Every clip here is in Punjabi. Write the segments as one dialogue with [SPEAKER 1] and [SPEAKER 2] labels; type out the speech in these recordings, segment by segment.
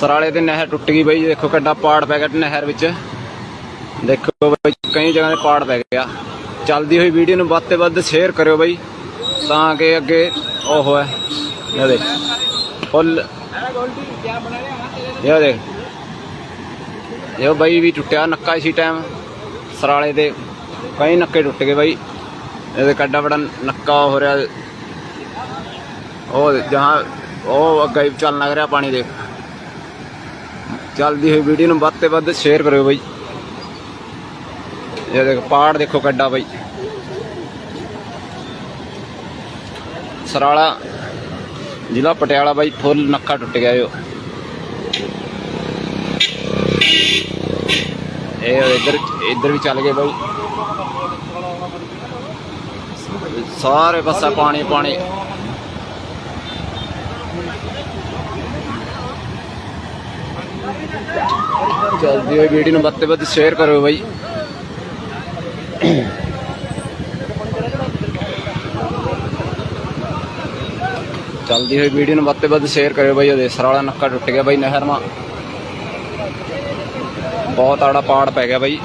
[SPEAKER 1] ਸਰਾਲੇ 'ਤੇ ਨਹਿਰ ਟੁੱਟ ਗਈ ਬਈ, ਦੇਖੋ ਕਿੱਡਾ ਪਾੜ ਪੈ ਗਿਆ ਨਹਿਰ ਵਿੱਚ। ਦੇਖੋ ਬਈ, ਕਈ ਜਗ੍ਹਾ ਤੇ ਪਾੜ ਪੈ ਗਿਆ। ਚੱਲਦੀ ਹੋਈ ਵੀਡੀਓ ਨੂੰ ਵੱਧ ਤੇ ਵੱਧ ਸ਼ੇਅਰ ਕਰਿਓ ਬਈ, ਤਾਂ ਕਿ ਅੱਗੇ ਉਹ ਹੋਏ। ਇਹ ਦੇਖ, ਫੁੱਲ। ਇਹ ਦੇਖ। ਇਹ ਬਈ ਵੀ ਟੁੱਟਿਆ, ਨੱਕਾ ਇਸੀ ਟਾਈਮ ਸਰਾਲੇ ਦੇ ਕਈ ਨੱਕੇ ਟੁੱਟ ਗਏ ਬਾਈ। ਇਹਦੇ ਕੱਡਾ ਬੜਾ ਨੱਕਾ ਹੋ ਰਿਹਾ। ਉਹ ਜਹਾਂ, ਉਹ ਅੱਗੇ ਚੱਲਣ ਲੱਗ ਰਿਹਾ ਪਾਣੀ ਦੇਖ। ਚੱਲਦੀ ਹੋਈ ਵੀਡੀਓ ਨੂੰ ਵੱਧ ਤੇ ਵੱਧ ਸ਼ੇਅਰ ਕਰਿਓ ਬਾਈ। ਇਹ ਦੇਖ, ਪਹਾੜ ਦੇਖੋ ਕੱਡਾ ਬਾਈ। ਸਰਾਲਾ, ਜ਼ਿਲ੍ਹਾ ਪਟਿਆਲਾ ਬਾਈ, ਫੁੱਲ ਨੱਕਾ ਟੁੱਟ ਗਿਆ ਜੋ ਇਹ ਇੱਧਰ ਇੱਧਰ ਵੀ ਚੱਲ ਗਏ ਬਾਈ। ਸਾਰੇ ਪਾਸੇ ਪਾਣੀ ਪਾਣੀ। ਚੱਲਦੀ ਹੋਈ ਵੀਡੀਓ ਨੂੰ ਵੱਧ ਤੇ ਵੱਧ ਸ਼ੇਅਰ ਕਰੋ ਬਾਈ। ਚੱਲਦੀ ਹੋਈ ਵੀਡੀਓ ਨੂੰ ਵੱਧ ਤੇ ਵੱਧ ਸ਼ੇਅਰ ਕਰਿਓ ਬਾਈ, ਉਹਦੇ ਸਰਾਲਾ ਨੱਕਾ ਟੁੱਟ ਗਿਆ ਬਾਈ ਨਹਿਰ ਮਾ। ਬਹੁਤ ਆੜਾ ਪਾੜ ਪੈ ਗਿਆ ਬਾਈ।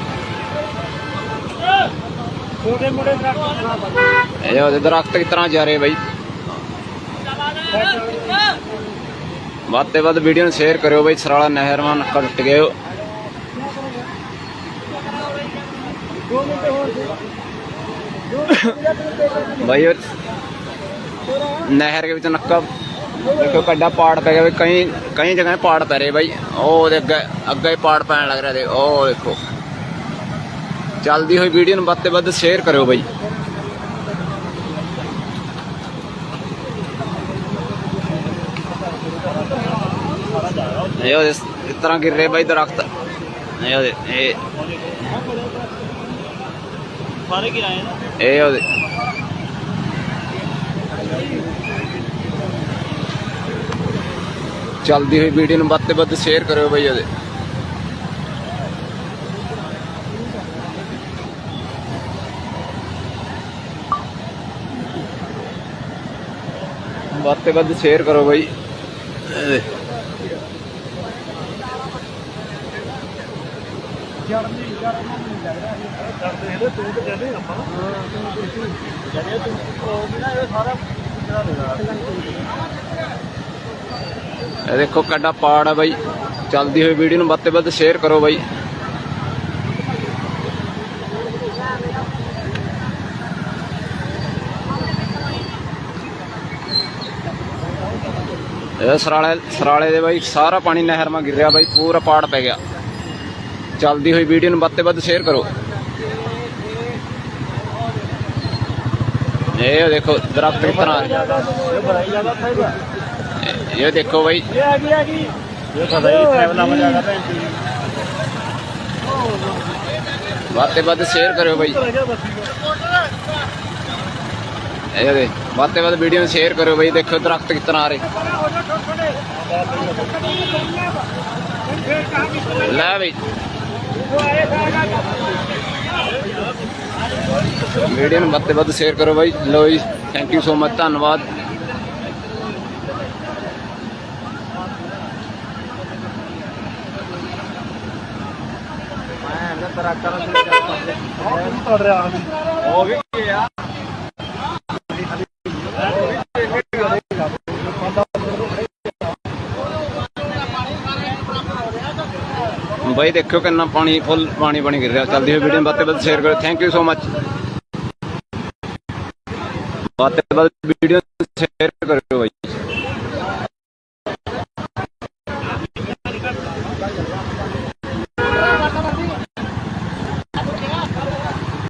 [SPEAKER 2] ਛੋਟੇ ਮੋਟੇ ਟਰੱਕ
[SPEAKER 1] ਇਹ ਉਹਦੇ ਦਰਖਤ ਕਿਸ ਤਰ੍ਹਾਂ ਜਾ ਰਹੇ ਬਾਈ? ਵੱਧ ਤੇ ਵੱਧ ਵੀਡੀਓ ਨੂੰ ਸ਼ੇਅਰ ਕਰਿਓ ਬਾਈ, ਸਰਾਲਾ ਨਹਿਰ ਮਾ ਨੱਕਾ ਟੁੱਟ ਗਿਆ ਬਾਈ ਨਹਿਰ ਦੇ ਵਿੱਚ ਨੱਕਾ, ਦੇਖੋ ਕੱਡਾ ਪਾੜ ਪੈ ਗਿਆ ਬਈ, ਕਈ ਕਈ ਜਗ੍ਹਾ ਪਾੜ ਪੈ ਰਹੇ ਬਾਈ। ਉਹ ਉਹਦੇ ਅੱਗੇ ਅੱਗੇ ਹੀ ਪਾੜ ਪੈਣ ਲੱਗ ਰਿਹਾ ਦੇ ਉਹ ਦੇਖੋ। ਚੱਲਦੀ ਹੋਈ ਵੀਡੀਓ ਨੂੰ ਵੱਧ ਤੇ ਵੱਧ ਸ਼ੇਅਰ ਕਰਿਓ ਬਾਈ। ਇਹ ਉਹਦੇ ਇਸ ਤਰ੍ਹਾਂ ਗਿਰ ਰਹੇ ਬਾਈ ਦਰਖਤ ਇਹ ਇਹ
[SPEAKER 2] ਸਾਰੇ ਕਿਰਾਏ ਨਾ
[SPEAKER 1] ਇਹ ਉਹਦੇ ਚੱਲਦੀ ਹੋਈ ਵੀਡੀਓ ਨੂੰ ਵੱਧ ਤੇ ਵੱਧ ਸ਼ੇਅਰ ਕਰਿਓ ਬਾਈ ਉਹਦੇ ਵੱਧ ਤੇ ਵੱਧ ਸ਼ੇਅਰ ਕਰੋ ਬਾਈ
[SPEAKER 2] ਨਹੀਂ ਲੱਗ ਰਿਹਾ ਇਹ। ਕਰਦੇ ਇਹਦੇ ਤੂੰ ਤੇ ਕਹਿੰਦੇ ਆਪਾਂ। ਜਿਹੜੇ ਤੂੰ ਉਹ ਵੀ ਨਾ ਇਹ ਸਾਰਾ ਜਿਹੜਾ ਦੇਣਾ
[SPEAKER 1] ਇਹ ਦੇਖੋ ਕੱਡਾ ਪਾੜ ਆ ਬਾਈ। ਚੱਲਦੀ ਹੋਈ ਵੀਡੀਓ ਨੂੰ ਵੱਧ ਤੇ ਵੱਧ ਸ਼ੇਅਰ ਕਰੋ ਬਾਈ। ਇਹ ਸਰਾਲੇ ਸਰਾਲੇ ਦੇ ਬਾਈ ਸਾਰਾ ਪਾਣੀ ਨਹਿਰ ਮਾ ਗਿਰ ਰਿਹਾ ਬਾਈ ਪੂਰਾ ਪਾੜ ਪੈ ਗਿਆ। ਚੱਲਦੀ ਹੋਈ ਵੀਡੀਓ ਨੂੰ ਵੱਧ ਤੇ ਵੱਧ ਸ਼ੇਅਰ ਕਰੋ ਇਹ ਦੇਖੋ ਦਰਖਤ ਕਿਸ ਤਰ੍ਹਾਂ
[SPEAKER 2] ਇਹ ਬੜਾਈ ਜ਼ਿਆਦਾ ਫਾਇਦਾ
[SPEAKER 1] ਇਹ ਦੇਖੋ ਬਾਈ
[SPEAKER 2] ਇਹ ਆ ਗਈ ਆ ਗਈ ਇਹ ਪਤਾ ਹੀ ਟਰੈਵਲ ਆ ਜਾਗਾ ਭੈਣ ਜੀ
[SPEAKER 1] ਵੱਧ ਤੇ ਵੱਧ ਸ਼ੇਅਰ ਕਰਿਓ ਬਾਈ ਇਹ ਦੇ ਵੱਧ ਤੇ ਵੱਧ ਵੀਡੀਓ ਨੂੰ ਸ਼ੇਅਰ ਵੀਡੀਓ ਨੂੰ ਵੱਧ ਤੇ ਵੱਧ ਸ਼ੇਅਰ ਕਰੋ ਬਾਈ। ਲੋ ਜੀ ਥੈਂਕ ਯੂ ਸੋ ਮਚ ਧੰਨਵਾਦ।
[SPEAKER 2] ਮੈਂ ਇਹਦਾ ਤਰਾ ਕਰਨ ਦੇ ਚੱਲ ਰਿਹਾ? ਹੋ ਵੀ ਗਿਆ
[SPEAKER 1] ਬਾਈ ਦੇਖਿਓ ਕਿੰਨਾ ਪਾਣੀ, ਫੁੱਲ ਪਾਣੀ ਬਣੀ ਗਿਰ ਰਿਹਾ। ਚੱਲਦੀ ਹੋਈ ਵੀਡੀਓ ਵੱਧ ਤੋਂ ਵੱਧ ਸ਼ੇਅਰ ਕਰੋ ਥੈਂਕ ਯੂ ਸੋ ਮਚ ਵੱਧ ਤੋਂ ਵੱਧ ਵੀਡੀਓ ਸ਼ੇਅਰ ਕਰਿਓ ਬਾਈ।